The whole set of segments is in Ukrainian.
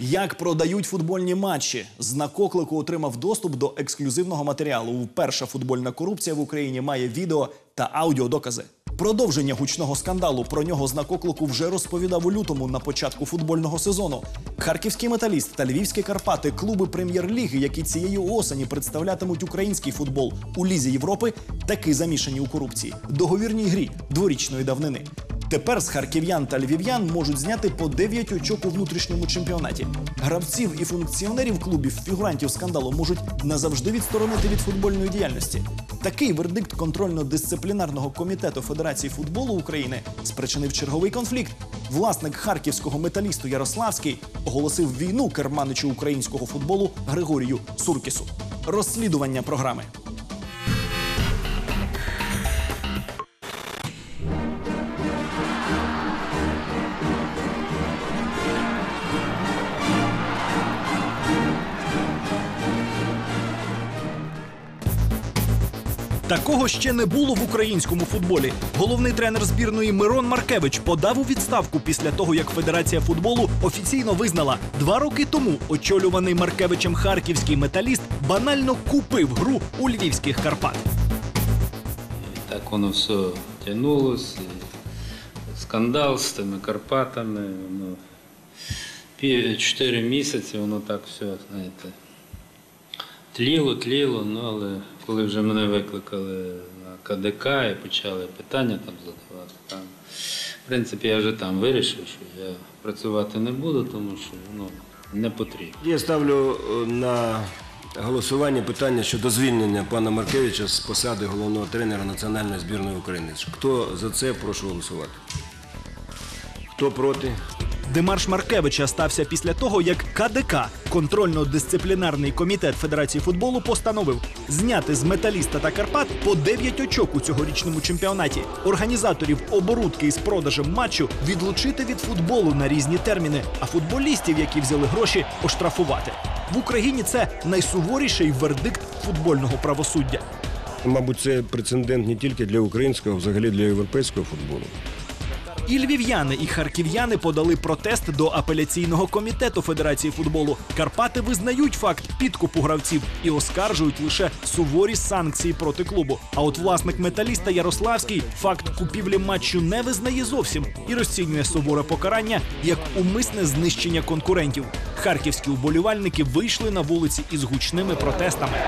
Як продають футбольні матчі? Знак оклику отримав доступ до ексклюзивного матеріалу. Перша футбольна корупція в Україні має відео та аудіодокази. Продовження гучного скандалу про нього знак оклику вже розповідав у лютому на початку футбольного сезону. Харківський металіст та львівські Карпати, клуби прем'єр-ліги, які цієї осені представлятимуть український футбол у лізі Європи, таки замішані у корупції. Договірній грі дворічної давнини. Тепер з харків'ян та львів'ян можуть зняти по 9 очок у внутрішньому чемпіонаті. Гравців і функціонерів клубів, фігурантів скандалу можуть назавжди відсторонити від футбольної діяльності. Такий вердикт контрольно-дисциплінарного комітету Федерації футболу України спричинив черговий конфлікт. Власник харківського металісту Ярославський оголосив війну керманичу українського футболу Григорію Суркісу. Розслідування програми. Такого ще не було в українському футболі. Головний тренер збірної Мирон Маркевич подав у відставку після того, як Федерація футболу офіційно визнала два роки тому очолюваний Маркевичем харківський металіст банально купив гру у львівських Карпат. Так воно все тягнулося. Скандал з тими Карпатами. Воно чотири місяці воно так все, знаєте, тліло, тліло, ну але коли вже мене викликали на КДК і почали питання там задавати, там, в принципі, я вже там вирішив, що я працювати не буду, тому що ну, не потрібно. Я ставлю е, на голосування питання щодо звільнення пана Маркевича з посади головного тренера національної збірної України. Хто за це, прошу голосувати. Хто проти? Демарш Маркевича стався після того, як КДК, контрольно-дисциплінарний комітет Федерації футболу, постановив зняти з металіста та Карпат по 9 очок у цьогорічному чемпіонаті. Організаторів оборудки із продажем матчу відлучити від футболу на різні терміни, а футболістів, які взяли гроші, оштрафувати. В Україні це найсуворіший вердикт футбольного правосуддя. Мабуть, це прецедент не тільки для українського, а взагалі для європейського футболу. І львів'яни, і харків'яни подали протест до апеляційного комітету Федерації футболу. Карпати визнають факт підкупу гравців і оскаржують лише суворі санкції проти клубу. А от власник металіста Ярославський факт купівлі матчу не визнає зовсім і розцінює суворе покарання як умисне знищення конкурентів. Харківські уболівальники вийшли на вулиці із гучними протестами.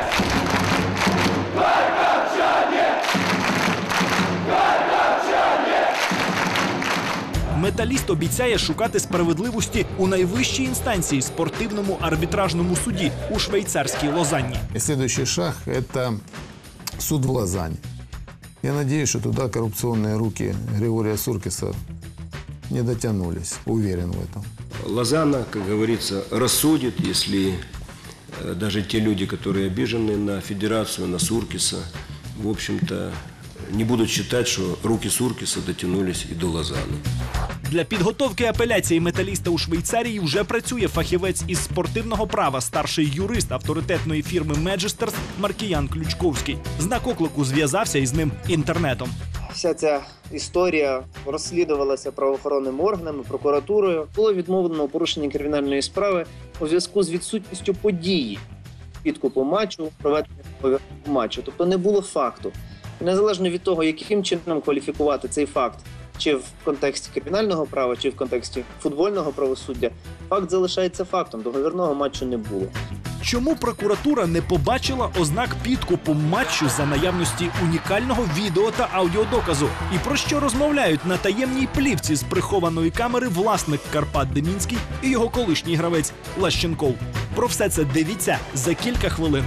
Металіст обіцяє шукати справедливості у найвищій інстанції спортивному арбітражному суді у швейцарській Лозанні. И следующий шаг – это суд в Лозанне. Я надеюсь, что туда коррупционные руки Григория Суркиса не дотянулись. Уверен в этом. Лозанна, как говорится, рассудит, если э, даже те люди, которые обижены на федерацию, на Суркиса, в общем-то, не будут считать, что руки Суркиса дотянулись и до Лозанны. Для підготовки апеляції металіста у Швейцарії вже працює фахівець із спортивного права, старший юрист авторитетної фірми Меджестерс Маркіян Ключковський. Знак оклику зв'язався із ним інтернетом. Вся ця історія розслідувалася правоохоронними органами, прокуратурою. Було відмовлено у порушенні кримінальної справи у зв'язку з відсутністю події підкупу матчу, проведення матчу. Тобто не було факту. Незалежно від того, яким чином кваліфікувати цей факт, чи в контексті кримінального права, чи в контексті футбольного правосуддя, факт залишається фактом. Договірного матчу не було. Чому прокуратура не побачила ознак підкупу матчу за наявності унікального відео та аудіодоказу? І про що розмовляють на таємній плівці з прихованої камери власник Карпат Демінський і його колишній гравець Лащенков? Про все це дивіться за кілька хвилин.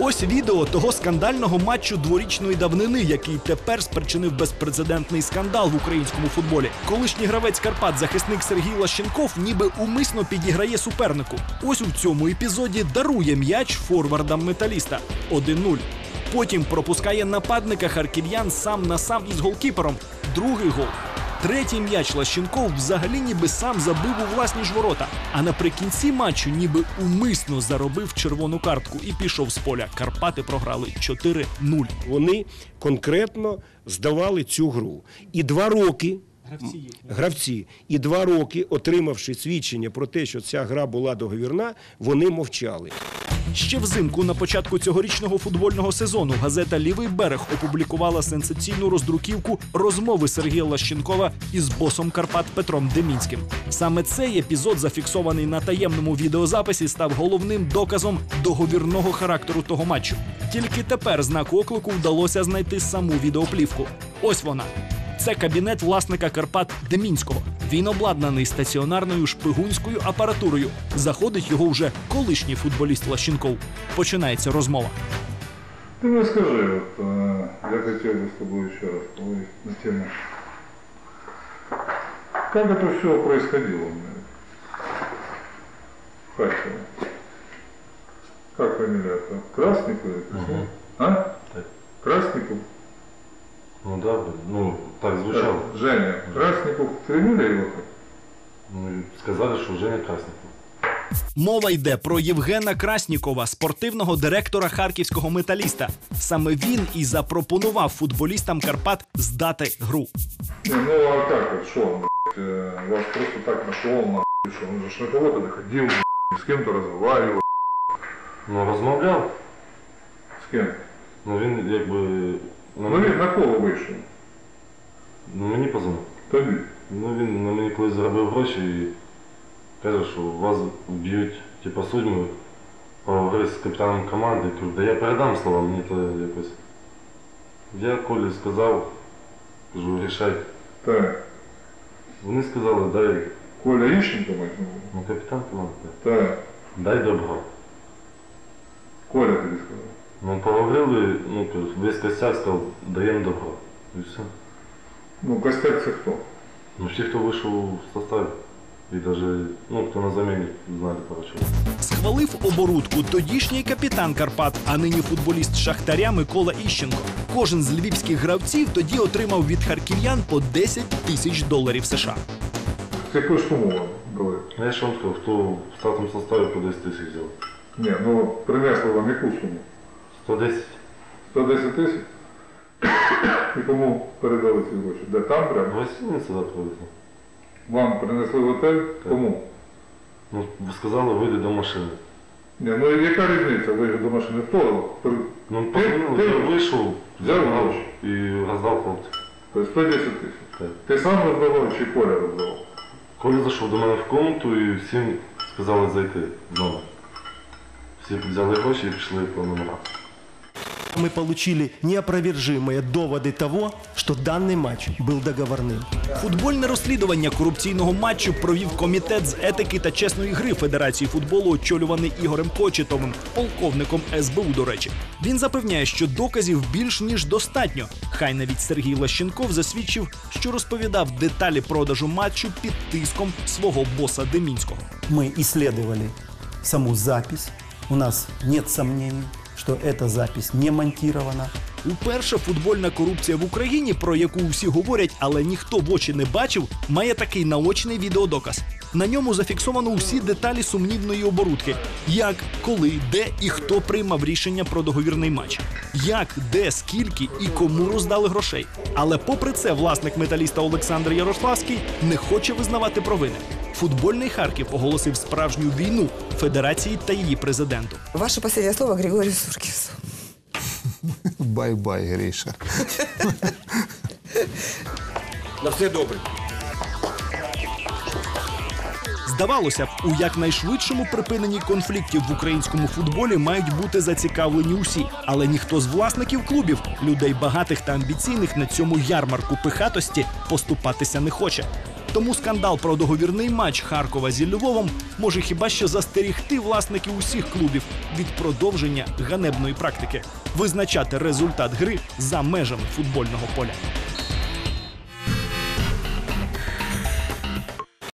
Ось відео того скандального матчу дворічної давнини, який тепер спричинив безпрецедентний скандал в українському футболі. Колишній гравець Карпат, захисник Сергій Лащенков, ніби умисно підіграє супернику. Ось у цьому епізоді дарує м'яч форвардам металіста 1-0. Потім пропускає нападника харків'ян сам на сам із голкіпером. Другий гол. Третій м'яч Лащенков взагалі ніби сам забив у власні ж ворота. А наприкінці матчу ніби умисно заробив червону картку і пішов з поля. Карпати програли 4-0. Вони конкретно здавали цю гру. І два роки Гравці. Гравці. І два роки, отримавши свідчення про те, що ця гра була договірна, вони мовчали. Ще взимку на початку цьогорічного футбольного сезону газета Лівий берег опублікувала сенсаційну роздруківку розмови Сергія Лащенкова із босом Карпат Петром Демінським. Саме цей епізод, зафіксований на таємному відеозаписі, став головним доказом договірного характеру того матчу. Тільки тепер знаку оклику вдалося знайти саму відеоплівку. Ось вона. Це кабінет власника Карпат Демінського. Він обладнаний стаціонарною шпигунською апаратурою. Заходить його вже колишній футболіст Лащенков. Починається розмова. Ты мне скажи, вот, э, я хотел бы с тобой еще раз поговорить на тему, как это все происходило у меня в Харькове? Как фамилия это? Красников? это? А? Красников? Ну да, ну так звучало. Так, Женя. Красников фамилия его так? Ну, сказали, що Женя Красников. Мова йде про Євгена Краснікова, спортивного директора харківського металіста. Саме він і запропонував футболістам Карпат здати гру. Не, ну а как вот, что он, блядь, э, вас просто так нашел, нахуй, что он же ж на кого-то доходил, блядь, с кем-то разговаривал, Ну розмовляв, с кем? ну він якби на, Ну він на кого вийшов? ну, мені позвонив. Тобі. Ну він на мені колись заробив гроші і каже, що вас вб'ють типу, судьми, поговори з капітаном команди. Кажу, да я передам слова, мені то якось. Я Колі сказав, кажу, рішай. Так. Вони сказали, дай, Коля Іщенко мать ну капітан команди, Так. дай добро. Ну поговорили, ну кажу, весь костяк сказав, даємо добро. І все. Ну, Костяк це хто? Ну, всі, хто вийшов в составі, і навіть, ну, хто на заміні, знали пару чоловік. Схвалив оборудку тодішній капітан Карпат, а нині футболіст Шахтаря Микола Іщенко. Кожен з львівських гравців тоді отримав від харків'ян по 10 тисяч доларів США. З якою ж умовою були? Ну, я ж вам сказав, хто в статному составі по 10 тисяч взяв. Ні, ну принесли вам яку суму? 110. 110 тисяч? І кому передали ці гроші? Де там прямо? Гостиниця сюди привезли. Вам принесли в готель? Кому? Ну, сказали, вийди до машини. Ні, ну яка різниця? Ви до машини хто? При- Ну, Ти- позвонили, ти я вийшов, взяв гроші? і роздав хлопцям. Тобто 110 тисяч. Так. Ти сам роздавав чи Коля роздавав? Коля зайшов до мене в комнату і всім сказали зайти в номер. Всі взяли гроші і пішли по номерах Мы получили неопровержимые доводы того, что данный матч был договорным. Футбольне розслідування корупційного матчу провів комітет з етики та чесної гри Федерації футболу, очолюваний Ігорем Кочетовим, полковником СБУ. До речі, він запевняє, що доказів більш ніж достатньо. Хай навіть Сергій Лащенков засвідчив, що розповідав деталі продажу матчу під тиском свого боса Демінського. Мы исследовали саму запись. У нас нет сомнений, что эта запись не монтирована. Уперше футбольна корупція в Україні, про яку всі говорять, але ніхто в очі не бачив, має такий наочний відеодоказ. На ньому зафіксовано усі деталі сумнівної оборудки: як, коли, де і хто приймав рішення про договірний матч, як, де, скільки і кому роздали грошей. Але попри це, власник металіста Олександр Ярославський не хоче визнавати провини. Футбольний Харків оголосив справжню війну Федерації та її президенту. Ваше последнее слово Григорию Суркису. Бай-бай, Гриша. На все добре. Здавалося б, у якнайшвидшому припиненні конфліктів в українському футболі мають бути зацікавлені усі, але ніхто з власників клубів, людей багатих та амбіційних на цьому ярмарку пихатості поступатися не хоче. Тому скандал про договірний матч Харкова зі Львовом може хіба що застерігти власників усіх клубів від продовження ганебної практики, визначати результат гри за межами футбольного поля.